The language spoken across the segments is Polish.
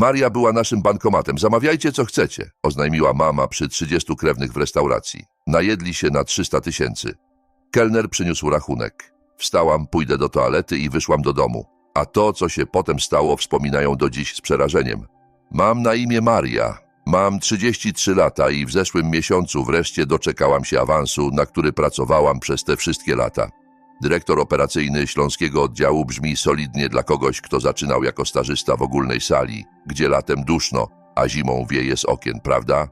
Maria była naszym bankomatem. Zamawiajcie co chcecie, oznajmiła mama przy 30 krewnych w restauracji. Najedli się na 300 tysięcy. Kelner przyniósł rachunek. Wstałam, pójdę do toalety i wyszłam do domu. A to, co się potem stało, wspominają do dziś z przerażeniem. Mam na imię Maria. Mam 33 lata i w zeszłym miesiącu wreszcie doczekałam się awansu, na który pracowałam przez te wszystkie lata. Dyrektor operacyjny Śląskiego Oddziału brzmi solidnie dla kogoś, kto zaczynał jako stażysta w ogólnej sali, gdzie latem duszno, a zimą wieje z okien, prawda?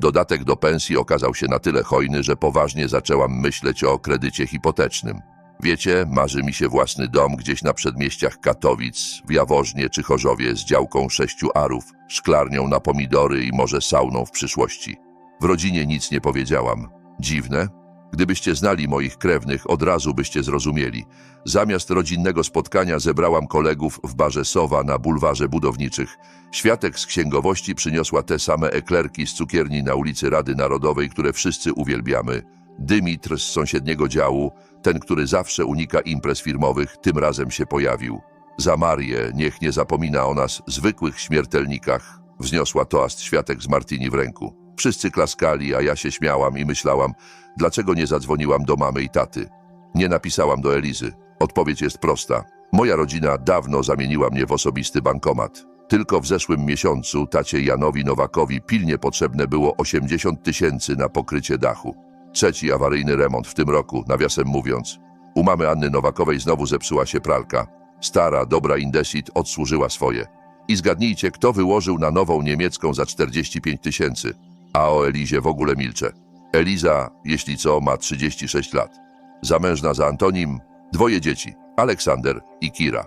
Dodatek do pensji okazał się na tyle hojny, że poważnie zaczęłam myśleć o kredycie hipotecznym. Wiecie, marzy mi się własny dom gdzieś na przedmieściach Katowic, w Jaworznie czy Chorzowie z działką sześciu arów, szklarnią na pomidory i może sauną w przyszłości. W rodzinie nic nie powiedziałam. Dziwne? Gdybyście znali moich krewnych, od razu byście zrozumieli. Zamiast rodzinnego spotkania zebrałam kolegów w barze Sowa na bulwarze budowniczych. Światek z księgowości przyniosła te same eklerki z cukierni na ulicy Rady Narodowej, które wszyscy uwielbiamy. Dymitr z sąsiedniego działu, ten, który zawsze unika imprez firmowych, tym razem się pojawił. Za Marię, niech nie zapomina o nas, zwykłych śmiertelnikach, wzniosła toast światek z Martini w ręku. Wszyscy klaskali, a ja się śmiałam i myślałam, dlaczego nie zadzwoniłam do mamy i taty. Nie napisałam do Elizy. Odpowiedź jest prosta. Moja rodzina dawno zamieniła mnie w osobisty bankomat. Tylko w zeszłym miesiącu tacie Janowi Nowakowi pilnie potrzebne było 80 tysięcy na pokrycie dachu. Trzeci awaryjny remont w tym roku, nawiasem mówiąc. U mamy Anny Nowakowej znowu zepsuła się pralka. Stara, dobra Indesit odsłużyła swoje. I zgadnijcie, kto wyłożył na nową niemiecką za 45 tysięcy. A o Elizie w ogóle milczę. Eliza, jeśli co, ma 36 lat. Zamężna za Antonim, dwoje dzieci, Aleksander i Kira.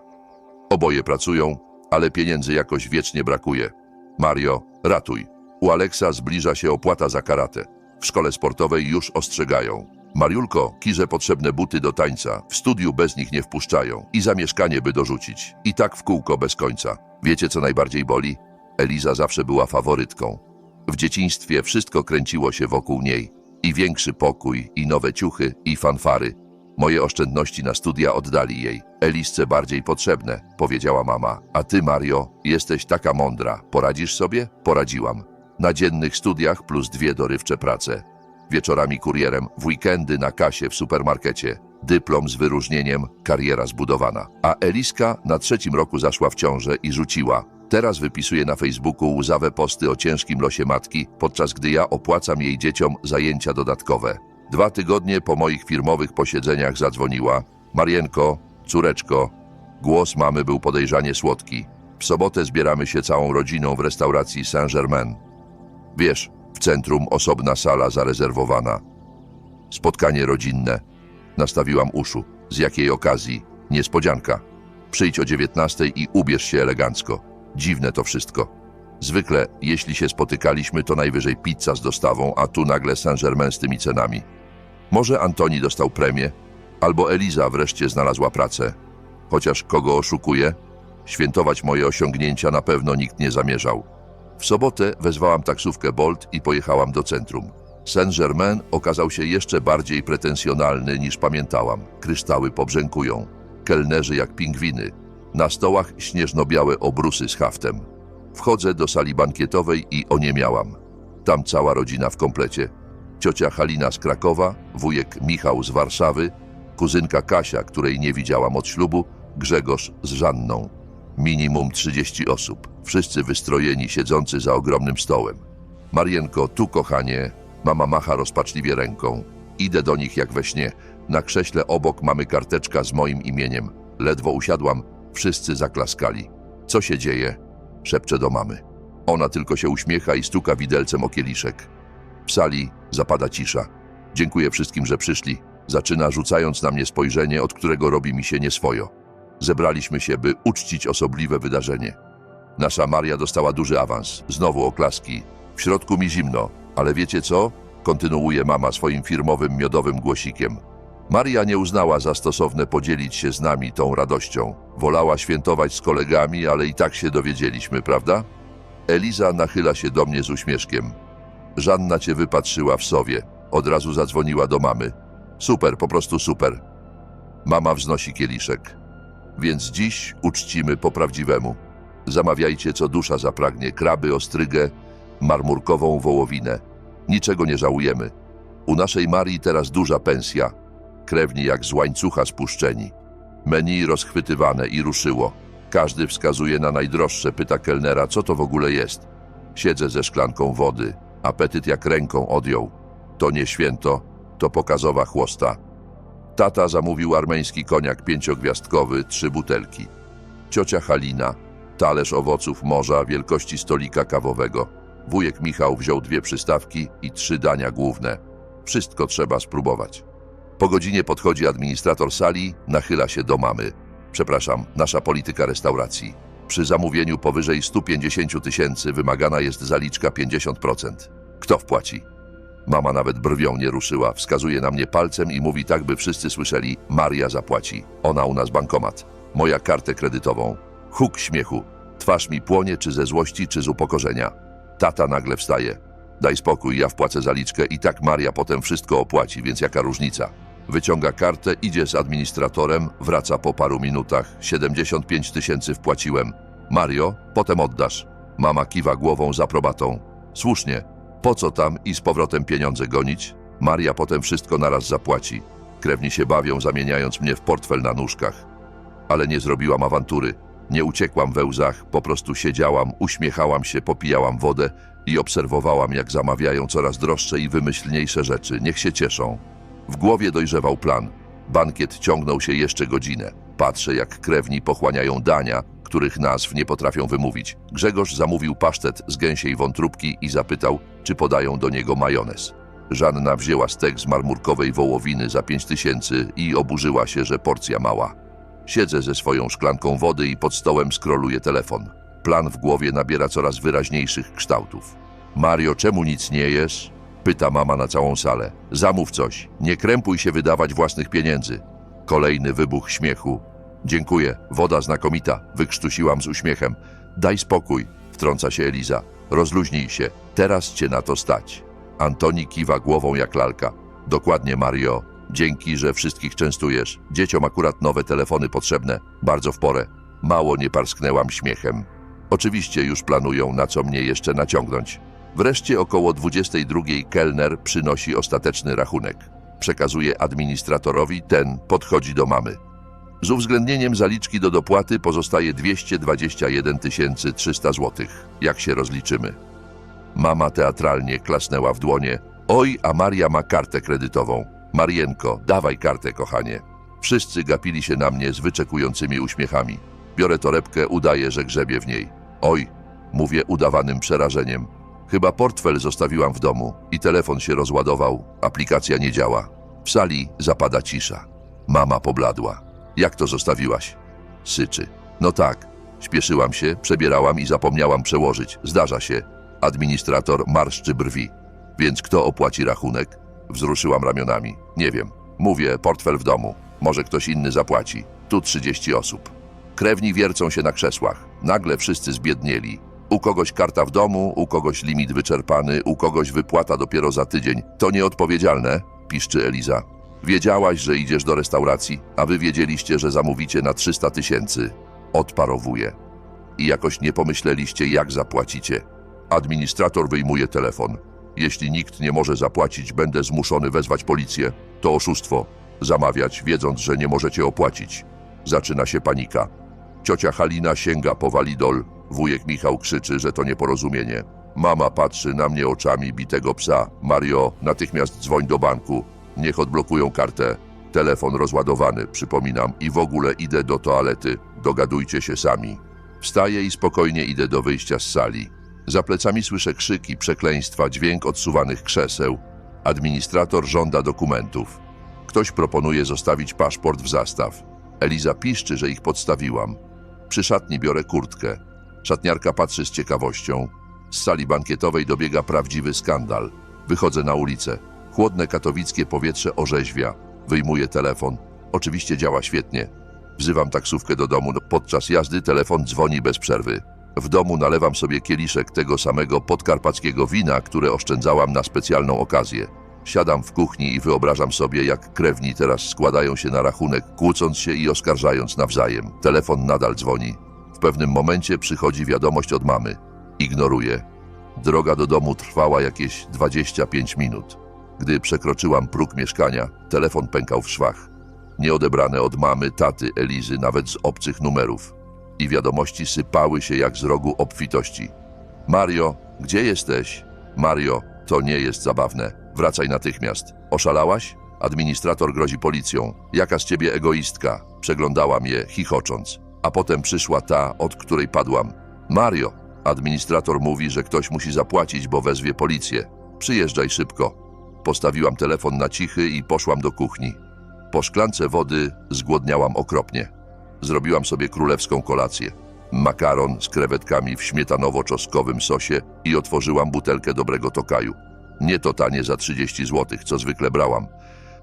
Oboje pracują, ale pieniędzy jakoś wiecznie brakuje. Mario, ratuj. U Aleksa zbliża się opłata za karate. W szkole sportowej już ostrzegają. Mariulko, Kirze potrzebne buty do tańca. W studiu bez nich nie wpuszczają. I za mieszkanie by dorzucić. I tak w kółko bez końca. Wiecie co najbardziej boli? Eliza zawsze była faworytką. W dzieciństwie wszystko kręciło się wokół niej. I większy pokój, i nowe ciuchy, i fanfary. Moje oszczędności na studia oddali jej. Elisce bardziej potrzebne, powiedziała mama. A ty, Mario, jesteś taka mądra. Poradzisz sobie? Poradziłam. Na dziennych studiach plus dwie dorywcze prace. Wieczorami kurierem, w weekendy na kasie w supermarkecie. Dyplom z wyróżnieniem, kariera zbudowana. A Eliska na trzecim roku zaszła w ciążę i rzuciła. Teraz wypisuje na Facebooku łzawe posty o ciężkim losie matki, podczas gdy ja opłacam jej dzieciom zajęcia dodatkowe. Dwa tygodnie po moich firmowych posiedzeniach zadzwoniła. Marienko, córeczko, głos mamy był podejrzanie słodki. W sobotę zbieramy się całą rodziną w restauracji Saint-Germain. Wiesz, w centrum osobna sala zarezerwowana. Spotkanie rodzinne. Nastawiłam uszu. Z jakiej okazji? Niespodzianka. Przyjdź o 19 i ubierz się elegancko. Dziwne to wszystko. Zwykle, jeśli się spotykaliśmy, to najwyżej pizza z dostawą, a tu nagle Saint-Germain z tymi cenami. Może Antoni dostał premię, albo Eliza wreszcie znalazła pracę. Chociaż kogo oszukuje? Świętować moje osiągnięcia na pewno nikt nie zamierzał. W sobotę wezwałam taksówkę Bolt i pojechałam do centrum. Saint-Germain okazał się jeszcze bardziej pretensjonalny niż pamiętałam. Kryształy pobrzękują. Kelnerzy jak pingwiny. Na stołach śnieżno-białe obrusy z haftem. Wchodzę do sali bankietowej i oniemiałam. Tam cała rodzina w komplecie. Ciocia Halina z Krakowa, wujek Michał z Warszawy, kuzynka Kasia, której nie widziałam od ślubu, Grzegorz z Żanną. Minimum 30 osób, wszyscy wystrojeni, siedzący za ogromnym stołem. Marienko, tu kochanie, mama macha rozpaczliwie ręką. Idę do nich jak we śnie. Na krześle obok mamy karteczka z moim imieniem. Ledwo usiadłam, wszyscy zaklaskali. Co się dzieje? Szepczę do mamy. Ona tylko się uśmiecha i stuka widelcem o kieliszek. W sali zapada cisza. Dziękuję wszystkim, że przyszli. Zaczyna rzucając na mnie spojrzenie, od którego robi mi się nieswojo. Zebraliśmy się, by uczcić osobliwe wydarzenie. Nasza Maria dostała duży awans. Znowu oklaski. W środku mi zimno, ale wiecie co? Kontynuuje mama swoim firmowym miodowym głosikiem. Maria nie uznała za stosowne podzielić się z nami tą radością. Wolała świętować z kolegami, ale i tak się dowiedzieliśmy, prawda? Eliza nachyla się do mnie z uśmieszkiem. Żanna cię wypatrzyła w sowie. Od razu zadzwoniła do mamy. Super, po prostu super. Mama wznosi kieliszek. Więc dziś uczcimy po prawdziwemu. Zamawiajcie co dusza zapragnie, kraby, ostrygę, marmurkową wołowinę. Niczego nie żałujemy. U naszej Marii teraz duża pensja. Krewni jak z łańcucha spuszczeni. Menu rozchwytywane i ruszyło. Każdy wskazuje na najdroższe, pyta kelnera, co to w ogóle jest. Siedzę ze szklanką wody. Apetyt jak ręką odjął. To nie święto, to pokazowa chłosta. Tata zamówił armeński koniak pięciogwiazdkowy, trzy butelki. Ciocia Halina, talerz owoców morza wielkości stolika kawowego. Wujek Michał wziął dwie przystawki i trzy dania główne. Wszystko trzeba spróbować. Po godzinie podchodzi administrator sali, nachyla się do mamy. Przepraszam, nasza polityka restauracji. Przy zamówieniu powyżej 150 tysięcy wymagana jest zaliczka 50%. Kto wpłaci? Mama nawet brwią nie ruszyła, wskazuje na mnie palcem i mówi tak, by wszyscy słyszeli: Maria zapłaci. Ona u nas bankomat. Moja kartę kredytową. Huk śmiechu. Twarz mi płonie, czy ze złości, czy z upokorzenia. Tata nagle wstaje. Daj spokój, ja wpłacę zaliczkę i tak Maria potem wszystko opłaci, więc jaka różnica? Wyciąga kartę, idzie z administratorem, wraca po paru minutach. 75 tysięcy wpłaciłem. Mario, potem oddasz. Mama kiwa głową z aprobatą. Słusznie. Po co tam i z powrotem pieniądze gonić? Maria potem wszystko naraz zapłaci. Krewni się bawią, zamieniając mnie w portfel na nóżkach. Ale nie zrobiłam awantury. Nie uciekłam we łzach, po prostu siedziałam, uśmiechałam się, popijałam wodę i obserwowałam, jak zamawiają coraz droższe i wymyślniejsze rzeczy. Niech się cieszą. W głowie dojrzewał plan. Bankiet ciągnął się jeszcze godzinę. Patrzę, jak krewni pochłaniają dania, których nazw nie potrafią wymówić. Grzegorz zamówił pasztet z gęsiej wątróbki i zapytał, czy podają do niego majonez. Żanna wzięła stek z marmurkowej wołowiny za pięć tysięcy i oburzyła się, że porcja mała. Siedzę ze swoją szklanką wody i pod stołem skroluję telefon. Plan w głowie nabiera coraz wyraźniejszych kształtów. Mario, czemu nic nie jesz? Pyta mama na całą salę. Zamów coś. Nie krępuj się wydawać własnych pieniędzy. Kolejny wybuch śmiechu. Dziękuję, woda znakomita, wykrztusiłam z uśmiechem. Daj spokój, wtrąca się Eliza. Rozluźnij się, teraz cię na to stać. Antoni kiwa głową jak lalka. Dokładnie, Mario. Dzięki, że wszystkich częstujesz. Dzieciom akurat nowe telefony potrzebne. Bardzo w porę. Mało nie parsknęłam śmiechem. Oczywiście już planują, na co mnie jeszcze naciągnąć. Wreszcie około 22 kelner przynosi ostateczny rachunek. Przekazuje administratorowi, ten podchodzi do mamy. Z uwzględnieniem zaliczki do dopłaty pozostaje 221 300 zł. Jak się rozliczymy? Mama teatralnie klasnęła w dłonie. Oj, a Maria ma kartę kredytową. Marienko, dawaj kartę, kochanie. Wszyscy gapili się na mnie z wyczekującymi uśmiechami. Biorę torebkę, udaję, że grzebię w niej. Oj, mówię udawanym przerażeniem. Chyba portfel zostawiłam w domu i telefon się rozładował, aplikacja nie działa. W sali zapada cisza. Mama pobladła. Jak to zostawiłaś? Syczy. No tak. Śpieszyłam się, przebierałam i zapomniałam przełożyć. Zdarza się. Administrator marszczy brwi. Więc kto opłaci rachunek? Wzruszyłam ramionami. Nie wiem. Mówię, portfel w domu. Może ktoś inny zapłaci. Tu 30 osób. Krewni wiercą się na krzesłach. Nagle wszyscy zbiednieli. U kogoś karta w domu, u kogoś limit wyczerpany, u kogoś wypłata dopiero za tydzień. To nieodpowiedzialne, piszczy Eliza. Wiedziałaś, że idziesz do restauracji, a wy wiedzieliście, że zamówicie na 300 tysięcy. Odparowuje. I jakoś nie pomyśleliście, jak zapłacicie. Administrator wyjmuje telefon. Jeśli nikt nie może zapłacić, będę zmuszony wezwać policję. To oszustwo. Zamawiać, wiedząc, że nie możecie opłacić. Zaczyna się panika. Ciocia Halina sięga po walidol. Wujek Michał krzyczy, że to nieporozumienie. Mama patrzy na mnie oczami bitego psa. Mario, natychmiast dzwoń do banku. Niech odblokują kartę. Telefon rozładowany, przypominam, i w ogóle idę do toalety. Dogadujcie się sami. Wstaję i spokojnie idę do wyjścia z sali. Za plecami słyszę krzyki, przekleństwa, dźwięk odsuwanych krzeseł. Administrator żąda dokumentów. Ktoś proponuje zostawić paszport w zastaw. Eliza piszczy, że ich podstawiłam. Przy szatni biorę kurtkę. Szatniarka patrzy z ciekawością. Z sali bankietowej dobiega prawdziwy skandal. Wychodzę na ulicę. Chłodne katowickie powietrze orzeźwia. Wyjmuję telefon. Oczywiście działa świetnie. Wzywam taksówkę do domu. Podczas jazdy telefon dzwoni bez przerwy. W domu nalewam sobie kieliszek tego samego podkarpackiego wina, które oszczędzałam na specjalną okazję. Siadam w kuchni i wyobrażam sobie, jak krewni teraz składają się na rachunek, kłócąc się i oskarżając nawzajem. Telefon nadal dzwoni. W pewnym momencie przychodzi wiadomość od mamy. Ignoruję. Droga do domu trwała jakieś 25 minut. Gdy przekroczyłam próg mieszkania, telefon pękał w szwach. Nieodebrane od mamy, taty, Elizy, nawet z obcych numerów. I wiadomości sypały się jak z rogu obfitości. Mario, gdzie jesteś? Mario, to nie jest zabawne. Wracaj natychmiast. Oszalałaś? Administrator grozi policją. Jaka z ciebie egoistka? Przeglądałam je, chichocząc. A potem przyszła ta, od której padłam. Mario, administrator mówi, że ktoś musi zapłacić, bo wezwie policję. Przyjeżdżaj szybko. Postawiłam telefon na cichy i poszłam do kuchni. Po szklance wody zgłodniałam okropnie. Zrobiłam sobie królewską kolację. Makaron z krewetkami w śmietanowo-czosnkowym sosie i otworzyłam butelkę dobrego tokaju. Nie to tanie za 30 zł, co zwykle brałam.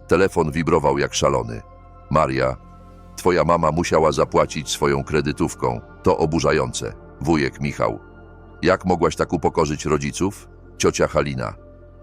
Telefon wibrował jak szalony. Maria, twoja mama musiała zapłacić swoją kredytówką. To oburzające. Wujek Michał. Jak mogłaś tak upokorzyć rodziców? Ciocia Halina.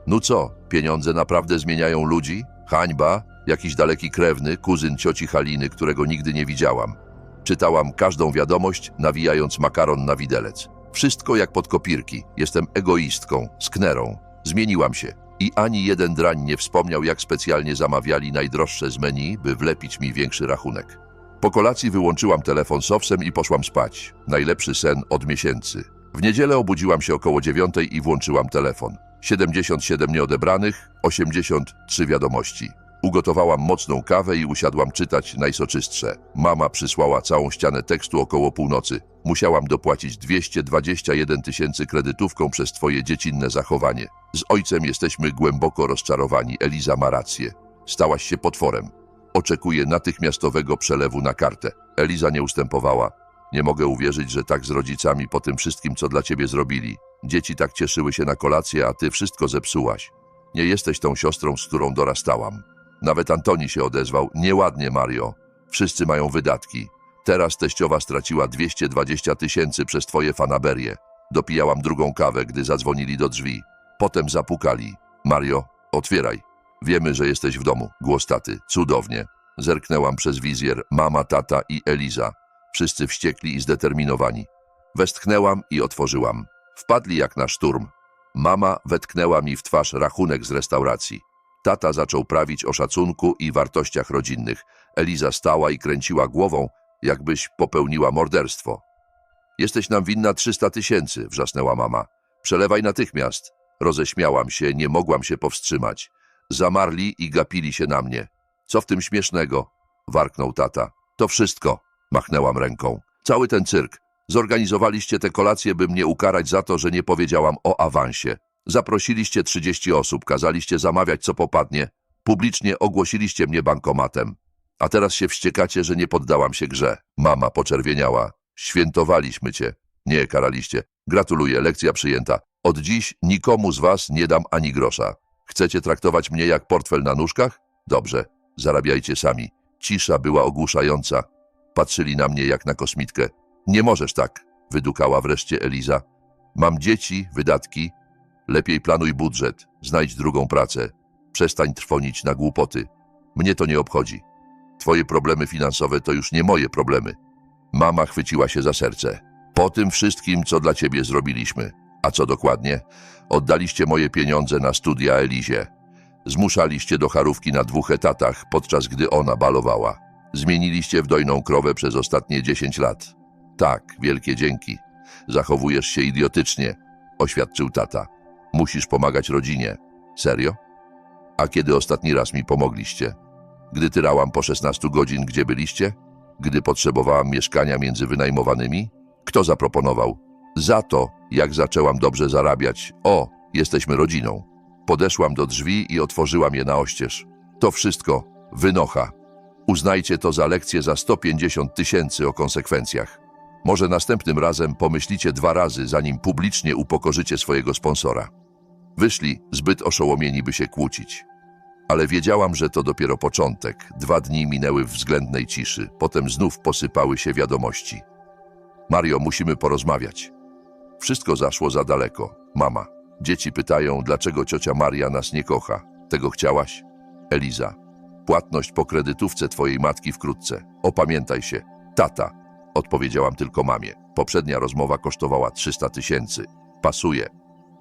No co, pieniądze naprawdę zmieniają ludzi? Hańba? Jakiś daleki krewny, kuzyn cioci Haliny, którego nigdy nie widziałam. Czytałam każdą wiadomość, nawijając makaron na widelec. Wszystko jak pod kopirki. Jestem egoistką, sknerą. Zmieniłam się. I ani jeden drań nie wspomniał, jak specjalnie zamawiali najdroższe z menu, by wlepić mi większy rachunek. Po kolacji wyłączyłam telefon sowsem i poszłam spać. Najlepszy sen od miesięcy. W niedzielę obudziłam się około dziewiątej i włączyłam telefon. 77 nieodebranych, 83 wiadomości. Ugotowałam mocną kawę i usiadłam czytać najsoczystsze. Mama przysłała całą ścianę tekstu około północy. Musiałam dopłacić 221 tysięcy kredytówką przez twoje dziecinne zachowanie. Z ojcem jesteśmy głęboko rozczarowani. Eliza ma rację. Stałaś się potworem. Oczekuję natychmiastowego przelewu na kartę. Eliza nie ustępowała. Nie mogę uwierzyć, że tak z rodzicami po tym wszystkim, co dla ciebie zrobili. Dzieci tak cieszyły się na kolację, a ty wszystko zepsułaś. Nie jesteś tą siostrą, z którą dorastałam. Nawet Antoni się odezwał. Nieładnie, Mario. Wszyscy mają wydatki. Teraz teściowa straciła 220 tysięcy przez twoje fanaberie. Dopijałam drugą kawę, gdy zadzwonili do drzwi. Potem zapukali. Mario, otwieraj. Wiemy, że jesteś w domu. Głos taty. Cudownie. Zerknęłam przez wizjer. Mama, tata i Eliza. Wszyscy wściekli i zdeterminowani. Westchnęłam i otworzyłam. Wpadli jak na szturm. Mama wetknęła mi w twarz rachunek z restauracji. Tata zaczął prawić o szacunku i wartościach rodzinnych. Eliza stała i kręciła głową, jakbyś popełniła morderstwo. Jesteś nam winna 300 tysięcy, wrzasnęła mama. Przelewaj natychmiast. Roześmiałam się, nie mogłam się powstrzymać. Zamarli i gapili się na mnie. Co w tym śmiesznego? Warknął tata. To wszystko, machnęłam ręką. Cały ten cyrk. Zorganizowaliście tę kolację, by mnie ukarać za to, że nie powiedziałam o awansie. Zaprosiliście 30 osób, kazaliście zamawiać co popadnie. Publicznie ogłosiliście mnie bankomatem. A teraz się wściekacie, że nie poddałam się grze. Mama poczerwieniała. Świętowaliśmy cię. Nie karaliście. Gratuluję, lekcja przyjęta. Od dziś nikomu z was nie dam ani grosza. Chcecie traktować mnie jak portfel na nóżkach? Dobrze, zarabiajcie sami. Cisza była ogłuszająca. Patrzyli na mnie jak na kosmitkę. Nie możesz tak, wydukała wreszcie Eliza. Mam dzieci, wydatki. Lepiej planuj budżet, znajdź drugą pracę. Przestań trwonić na głupoty. Mnie to nie obchodzi. Twoje problemy finansowe to już nie moje problemy. Mama chwyciła się za serce. Po tym wszystkim, co dla ciebie zrobiliśmy. A co dokładnie? Oddaliście moje pieniądze na studia Elizie. Zmuszaliście do charówki na dwóch etatach, podczas gdy ona balowała. Zmieniliście w dojną krowę przez ostatnie 10 lat. Tak, wielkie dzięki. Zachowujesz się idiotycznie, oświadczył tata. Musisz pomagać rodzinie. Serio? A kiedy ostatni raz mi pomogliście? Gdy tyrałam po 16 godzin, gdzie byliście? Gdy potrzebowałam mieszkania między wynajmowanymi? Kto zaproponował? Za to, jak zaczęłam dobrze zarabiać. O, jesteśmy rodziną. Podeszłam do drzwi i otworzyłam je na oścież. To wszystko, wynocha. Uznajcie to za lekcję za 150 tysięcy o konsekwencjach. Może następnym razem pomyślicie dwa razy, zanim publicznie upokorzycie swojego sponsora. Wyszli zbyt oszołomieni, by się kłócić. Ale wiedziałam, że to dopiero początek. Dwa dni minęły w względnej ciszy. Potem znów posypały się wiadomości. Mario, musimy porozmawiać. Wszystko zaszło za daleko. Mama. Dzieci pytają, dlaczego ciocia Maria nas nie kocha. Tego chciałaś? Eliza. Płatność po kredytówce twojej matki wkrótce. Opamiętaj się. Tata. Odpowiedziałam tylko mamie. Poprzednia rozmowa kosztowała 300 tysięcy. Pasuje.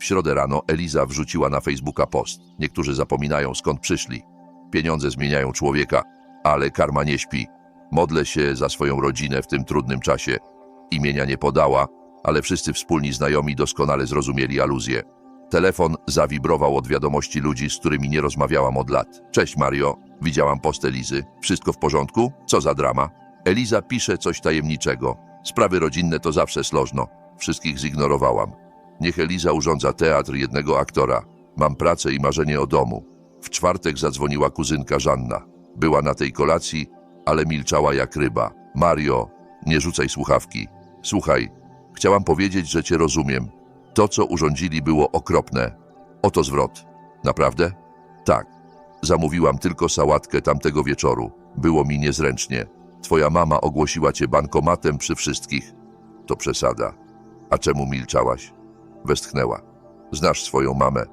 W środę rano Eliza wrzuciła na Facebooka post. Niektórzy zapominają skąd przyszli. Pieniądze zmieniają człowieka, ale karma nie śpi. Modlę się za swoją rodzinę w tym trudnym czasie. Imienia nie podała, ale wszyscy wspólni znajomi doskonale zrozumieli aluzję. Telefon zawibrował od wiadomości ludzi, z którymi nie rozmawiałam od lat. Cześć Mario, widziałam post Elizy. Wszystko w porządku? Co za drama? Eliza pisze coś tajemniczego. Sprawy rodzinne to zawsze slożno. Wszystkich zignorowałam. Niech Eliza urządza teatr jednego aktora. Mam pracę i marzenie o domu. W czwartek zadzwoniła kuzynka Żanna. Była na tej kolacji, ale milczała jak ryba. Mario, nie rzucaj słuchawki. Słuchaj, chciałam powiedzieć, że cię rozumiem. To, co urządzili, było okropne. Oto zwrot. Naprawdę? Tak. Zamówiłam tylko sałatkę tamtego wieczoru. Było mi niezręcznie. Twoja mama ogłosiła cię bankomatem przy wszystkich. To przesada. A czemu milczałaś? Westchnęła. Znasz swoją mamę.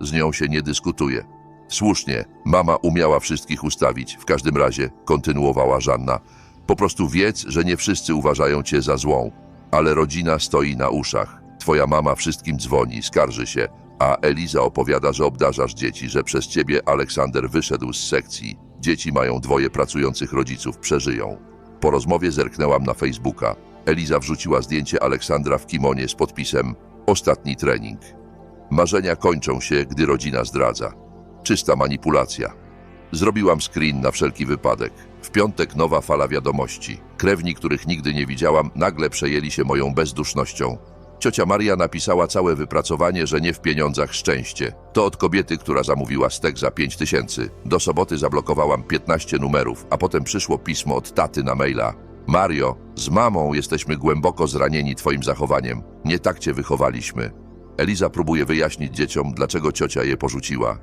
Z nią się nie dyskutuje. Słusznie, mama umiała wszystkich ustawić. W każdym razie, kontynuowała Żanna. Po prostu wiedz, że nie wszyscy uważają cię za złą, ale rodzina stoi na uszach. Twoja mama wszystkim dzwoni, skarży się, a Eliza opowiada, że obdarzasz dzieci, że przez ciebie Aleksander wyszedł z sekcji. Dzieci mają dwoje pracujących rodziców, przeżyją. Po rozmowie zerknęłam na Facebooka. Eliza wrzuciła zdjęcie Aleksandra w kimonie z podpisem Ostatni trening. Marzenia kończą się, gdy rodzina zdradza. Czysta manipulacja. Zrobiłam screen na wszelki wypadek. W piątek nowa fala wiadomości. Krewni, których nigdy nie widziałam, nagle przejęli się moją bezdusznością. Ciocia Maria napisała całe wypracowanie, że nie w pieniądzach szczęście. To od kobiety, która zamówiła stek za 5 tysięcy. Do soboty zablokowałam 15 numerów, a potem przyszło pismo od taty na maila. Mario, z mamą jesteśmy głęboko zranieni twoim zachowaniem. Nie tak cię wychowaliśmy. Eliza próbuje wyjaśnić dzieciom, dlaczego ciocia je porzuciła.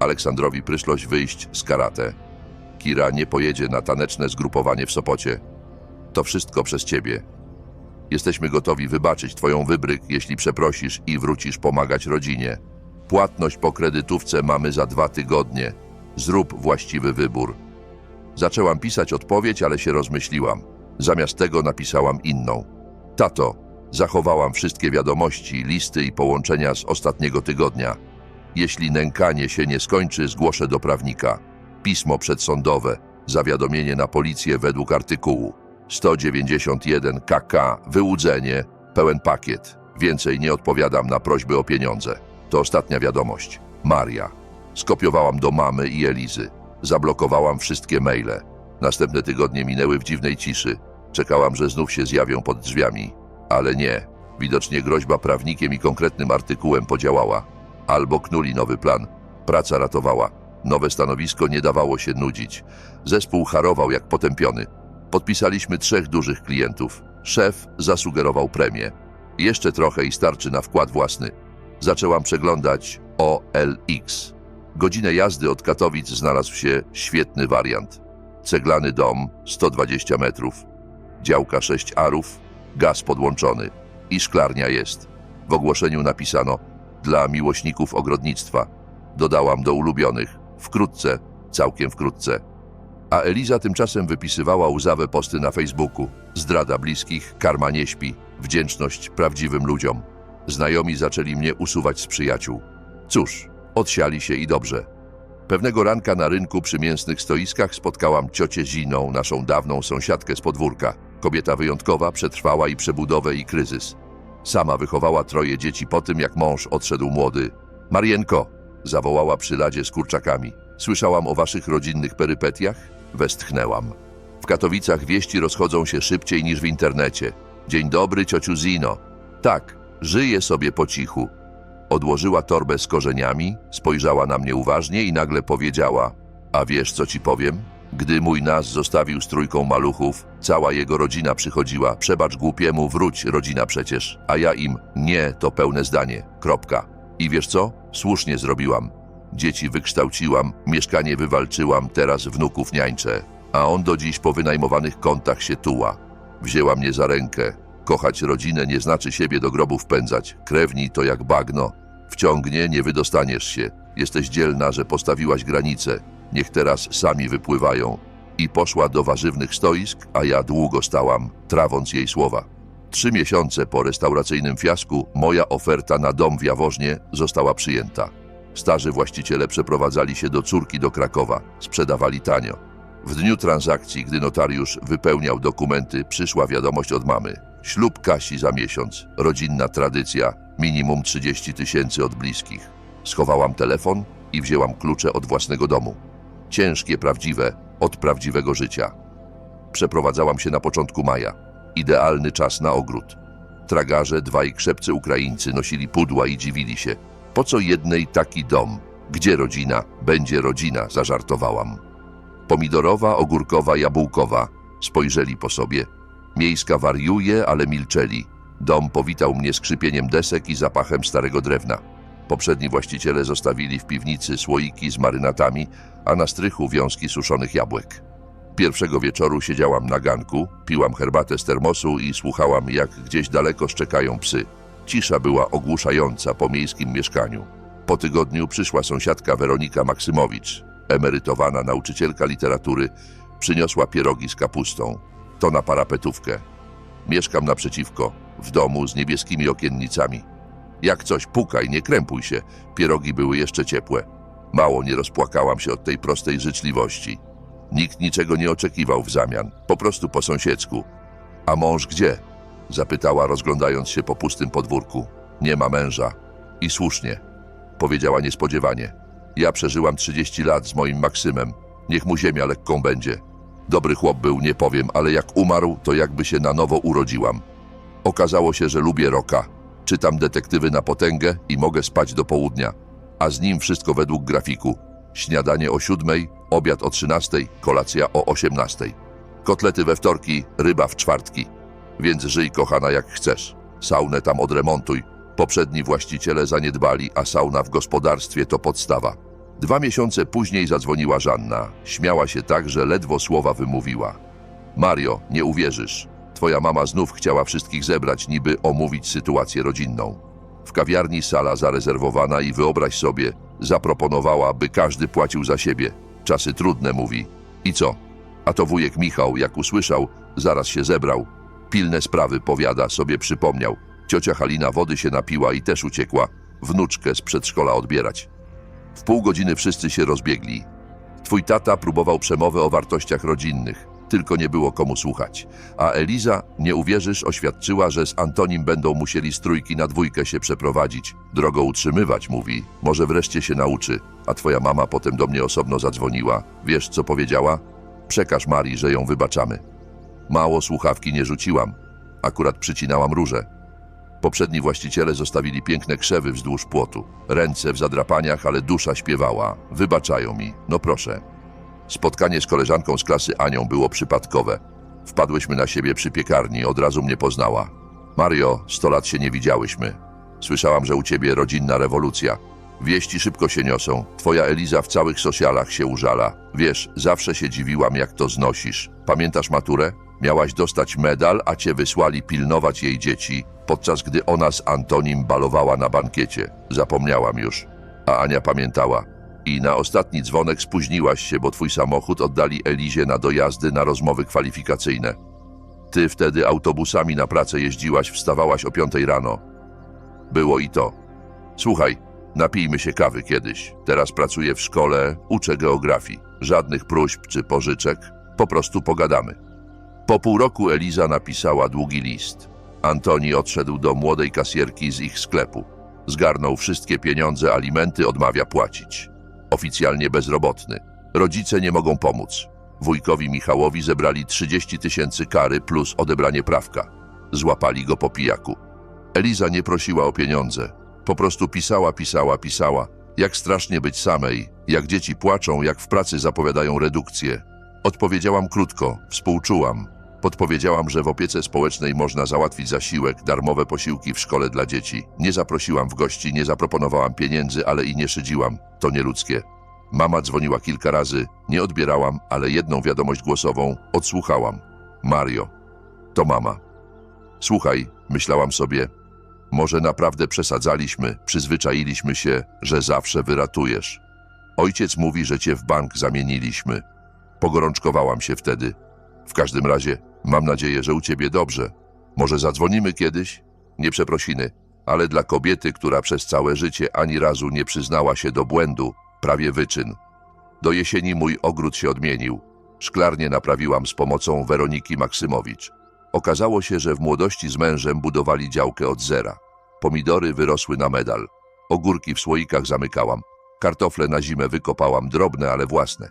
Aleksandrowi przyszłość wyjść z karate. Kira nie pojedzie na taneczne zgrupowanie w Sopocie. To wszystko przez ciebie. Jesteśmy gotowi wybaczyć twoją wybryk, jeśli przeprosisz i wrócisz pomagać rodzinie. Płatność po kredytówce mamy za dwa tygodnie. Zrób właściwy wybór. Zaczęłam pisać odpowiedź, ale się rozmyśliłam. Zamiast tego napisałam inną. Tato, zachowałam wszystkie wiadomości, listy i połączenia z ostatniego tygodnia. Jeśli nękanie się nie skończy, zgłoszę do prawnika. Pismo przedsądowe, zawiadomienie na policję według artykułu 191 KK, wyłudzenie, pełen pakiet. Więcej nie odpowiadam na prośby o pieniądze. To ostatnia wiadomość. Maria. Skopiowałam do mamy i Elizy. Zablokowałam wszystkie maile. Następne tygodnie minęły w dziwnej ciszy. Czekałam, że znów się zjawią pod drzwiami. Ale nie. Widocznie groźba prawnikiem i konkretnym artykułem podziałała. Albo knuli nowy plan. Praca ratowała. Nowe stanowisko nie dawało się nudzić. Zespół harował jak potępiony. Podpisaliśmy trzech dużych klientów. Szef zasugerował premię. Jeszcze trochę i starczy na wkład własny. Zaczęłam przeglądać OLX. Godzinę jazdy od Katowic znalazł się świetny wariant. Ceglany dom, 120 metrów, działka 6 arów, gaz podłączony i szklarnia jest. W ogłoszeniu napisano dla miłośników ogrodnictwa. Dodałam do ulubionych wkrótce, całkiem wkrótce. A Eliza tymczasem wypisywała łzawe posty na Facebooku. Zdrada bliskich, karma nie śpi, wdzięczność prawdziwym ludziom. Znajomi zaczęli mnie usuwać z przyjaciół. Cóż, odsiali się i dobrze. Pewnego ranka na rynku przy mięsnych stoiskach spotkałam ciocię Ziną, naszą dawną sąsiadkę z podwórka. Kobieta wyjątkowa, przetrwała i przebudowę i kryzys. Sama wychowała troje dzieci po tym, jak mąż odszedł młody. Marienko, zawołała przy ladzie z kurczakami. Słyszałam o waszych rodzinnych perypetiach? Westchnęłam. W Katowicach wieści rozchodzą się szybciej niż w internecie. Dzień dobry, ciociu Zino. Tak, żyję sobie po cichu. Odłożyła torbę z korzeniami, spojrzała na mnie uważnie i nagle powiedziała: A wiesz, co ci powiem? Gdy mój nas zostawił z trójką maluchów, cała jego rodzina przychodziła. Przebacz głupiemu, wróć, rodzina przecież. A ja im: Nie, to pełne zdanie. Kropka. I wiesz co? Słusznie zrobiłam. Dzieci wykształciłam, mieszkanie wywalczyłam, teraz wnuków niańczę. A on do dziś po wynajmowanych kątach się tuła. Wzięła mnie za rękę. Kochać rodzinę nie znaczy siebie do grobu wpędzać. Krewni to jak bagno. Wciągnie, nie wydostaniesz się. Jesteś dzielna, że postawiłaś granice. Niech teraz sami wypływają. i poszła do warzywnych stoisk, a ja długo stałam, trawąc jej słowa. Trzy miesiące po restauracyjnym fiasku moja oferta na dom w Jaworznie została przyjęta. Starzy właściciele przeprowadzali się do córki do Krakowa, sprzedawali tanio. W dniu transakcji, gdy notariusz wypełniał dokumenty, przyszła wiadomość od mamy. Ślub Kasi za miesiąc, rodzinna tradycja, minimum 30 tysięcy od bliskich. Schowałam telefon i wzięłam klucze od własnego domu. Ciężkie, prawdziwe, od prawdziwego życia. Przeprowadzałam się na początku maja. Idealny czas na ogród. Tragarze, dwaj krzepcy Ukraińcy nosili pudła i dziwili się. Po co jednej taki dom? Gdzie rodzina? Będzie rodzina, zażartowałam. Pomidorowa, ogórkowa, jabłkowa. Spojrzeli po sobie. Miejska wariuje, ale milczeli. Dom powitał mnie skrzypieniem desek i zapachem starego drewna. Poprzedni właściciele zostawili w piwnicy słoiki z marynatami, a na strychu wiązki suszonych jabłek. Pierwszego wieczoru siedziałam na ganku, piłam herbatę z termosu i słuchałam, jak gdzieś daleko szczekają psy. Cisza była ogłuszająca po miejskim mieszkaniu. Po tygodniu przyszła sąsiadka Weronika Maksymowicz, emerytowana nauczycielka literatury, przyniosła pierogi z kapustą. To na parapetówkę. Mieszkam naprzeciwko, w domu z niebieskimi okiennicami. Jak coś pukaj, nie krępuj się. Pierogi były jeszcze ciepłe. Mało nie rozpłakałam się od tej prostej życzliwości. Nikt niczego nie oczekiwał w zamian, po prostu po sąsiedzku. A mąż gdzie? Zapytała, rozglądając się po pustym podwórku. Nie ma męża. I słusznie, powiedziała niespodziewanie. Ja przeżyłam 30 lat z moim Maksymem. Niech mu ziemia lekką będzie. Dobry chłop był, nie powiem, ale jak umarł, to jakby się na nowo urodziłam. Okazało się, że lubię roka. Czytam detektywy na potęgę i mogę spać do południa. A z nim wszystko według grafiku. Śniadanie o siódmej, obiad o trzynastej, kolacja o osiemnastej. Kotlety we wtorki, ryba w czwartki. Więc żyj, kochana, jak chcesz. Saunę tam odremontuj. Poprzedni właściciele zaniedbali, a sauna w gospodarstwie to podstawa. Dwa miesiące później zadzwoniła Żanna. Śmiała się tak, że ledwo słowa wymówiła. Mario, nie uwierzysz. Twoja mama znów chciała wszystkich zebrać, niby omówić sytuację rodzinną. W kawiarni sala zarezerwowana i wyobraź sobie, zaproponowała, by każdy płacił za siebie. Czasy trudne, mówi. I co? A to wujek Michał, jak usłyszał, zaraz się zebrał. Pilne sprawy, powiada, sobie przypomniał. Ciocia Halina wody się napiła i też uciekła. Wnuczkę z przedszkola odbierać. W pół godziny wszyscy się rozbiegli. Twój tata próbował przemowy o wartościach rodzinnych, tylko nie było komu słuchać. A Eliza, nie uwierzysz, oświadczyła, że z Antonim będą musieli z trójki na dwójkę się przeprowadzić. Drogo utrzymywać, mówi. Może wreszcie się nauczy. A twoja mama potem do mnie osobno zadzwoniła. Wiesz, co powiedziała? Przekaż Marii, że ją wybaczamy. Mało słuchawki nie rzuciłam. Akurat przycinałam róże. Poprzedni właściciele zostawili piękne krzewy wzdłuż płotu. Ręce w zadrapaniach, ale dusza śpiewała. Wybaczają mi, no proszę. Spotkanie z koleżanką z klasy Anią było przypadkowe. Wpadłyśmy na siebie przy piekarni, od razu mnie poznała. Mario, sto lat się nie widziałyśmy. Słyszałam, że u ciebie rodzinna rewolucja. Wieści szybko się niosą. Twoja Eliza w całych socjalach się użala. Wiesz, zawsze się dziwiłam, jak to znosisz. Pamiętasz maturę? Miałaś dostać medal, a cię wysłali pilnować jej dzieci, podczas gdy ona z Antonim balowała na bankiecie. Zapomniałam już. A Ania pamiętała. I na ostatni dzwonek spóźniłaś się, bo twój samochód oddali Elizie na dojazdy na rozmowy kwalifikacyjne. Ty wtedy autobusami na pracę jeździłaś, wstawałaś o piątej rano. Było i to. Słuchaj, napijmy się kawy kiedyś. Teraz pracuję w szkole, uczę geografii. Żadnych próśb czy pożyczek, po prostu pogadamy. Po pół roku Eliza napisała długi list. Antoni odszedł do młodej kasjerki z ich sklepu. Zgarnął wszystkie pieniądze, alimenty odmawia płacić. Oficjalnie bezrobotny. Rodzice nie mogą pomóc. Wujkowi Michałowi zebrali 30 tysięcy kary plus odebranie prawka. Złapali go po pijaku. Eliza nie prosiła o pieniądze. Po prostu pisała, pisała, pisała. Jak strasznie być samej, jak dzieci płaczą, jak w pracy zapowiadają redukcję. Odpowiedziałam krótko, współczułam. Podpowiedziałam, że w opiece społecznej można załatwić zasiłek, darmowe posiłki w szkole dla dzieci. Nie zaprosiłam w gości, nie zaproponowałam pieniędzy, ale i nie szydziłam. To nieludzkie. Mama dzwoniła kilka razy, nie odbierałam, ale jedną wiadomość głosową odsłuchałam. Mario. To mama. Słuchaj, myślałam sobie, może naprawdę przesadzaliśmy, przyzwyczailiśmy się, że zawsze wyratujesz. Ojciec mówi, że cię w bank zamieniliśmy. Pogorączkowałam się wtedy. W każdym razie mam nadzieję, że u ciebie dobrze. Może zadzwonimy kiedyś? Nie przeprosiny, ale dla kobiety, która przez całe życie ani razu nie przyznała się do błędu, prawie wyczyn. Do jesieni mój ogród się odmienił. Szklarnię naprawiłam z pomocą Weroniki Maksymowicz. Okazało się, że w młodości z mężem budowali działkę od zera. Pomidory wyrosły na medal. Ogórki w słoikach zamykałam. Kartofle na zimę wykopałam, drobne, ale własne.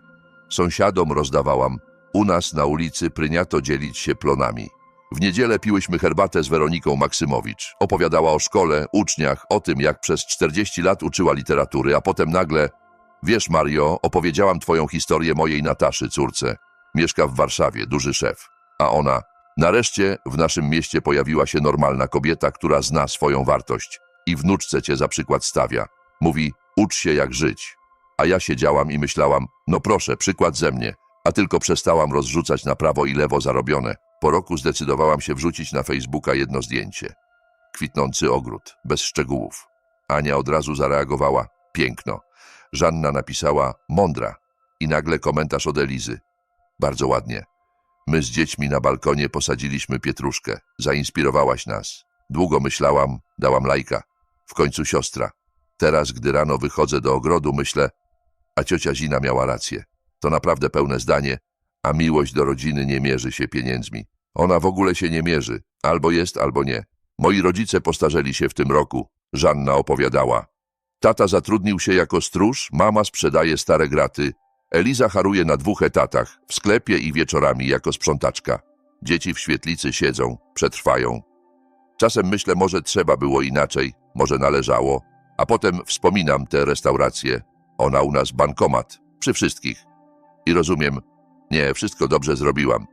Sąsiadom rozdawałam. U nas na ulicy pryniato dzielić się plonami. W niedzielę piłyśmy herbatę z Weroniką Maksymowicz. Opowiadała o szkole, uczniach, o tym, jak przez 40 lat uczyła literatury, a potem nagle... Wiesz, Mario, opowiedziałam twoją historię mojej Nataszy, córce. Mieszka w Warszawie, duży szef. A ona... Nareszcie w naszym mieście pojawiła się normalna kobieta, która zna swoją wartość i wnuczce cię za przykład stawia. Mówi, ucz się jak żyć. A ja siedziałam i myślałam, no proszę, przykład ze mnie. A tylko przestałam rozrzucać na prawo i lewo zarobione. Po roku zdecydowałam się wrzucić na Facebooka jedno zdjęcie. Kwitnący ogród, bez szczegółów. Ania od razu zareagowała, piękno. Żanna napisała, mądra. I nagle komentarz od Elizy. Bardzo ładnie. My z dziećmi na balkonie posadziliśmy pietruszkę. Zainspirowałaś nas. Długo myślałam, dałam lajka. W końcu siostra. Teraz, gdy rano wychodzę do ogrodu, myślę, a ciocia Zina miała rację. To naprawdę pełne zdanie, a miłość do rodziny nie mierzy się pieniędzmi. Ona w ogóle się nie mierzy. Albo jest, albo nie. Moi rodzice postarzeli się w tym roku. Żanna opowiadała. Tata zatrudnił się jako stróż, mama sprzedaje stare graty. Eliza haruje na dwóch etatach, w sklepie i wieczorami jako sprzątaczka. Dzieci w świetlicy siedzą, przetrwają. Czasem myślę, może trzeba było inaczej, może należało, a potem wspominam tę restaurację. Ona u nas bankomat, przy wszystkich. I rozumiem, nie, wszystko dobrze zrobiłam.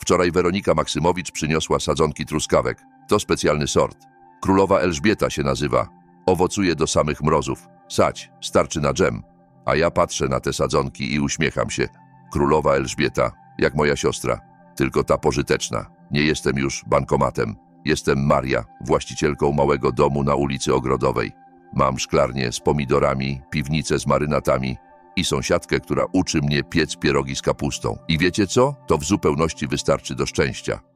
Wczoraj Weronika Maksymowicz przyniosła sadzonki truskawek. To specjalny sort. Królowa Elżbieta się nazywa. Owocuje do samych mrozów. Sać, starczy na dżem. A ja patrzę na te sadzonki i uśmiecham się. Królowa Elżbieta, jak moja siostra, tylko ta pożyteczna. Nie jestem już bankomatem. Jestem Maria, właścicielką małego domu na ulicy Ogrodowej. Mam szklarnię z pomidorami, piwnicę z marynatami i sąsiadkę, która uczy mnie piec pierogi z kapustą. I wiecie co? To w zupełności wystarczy do szczęścia.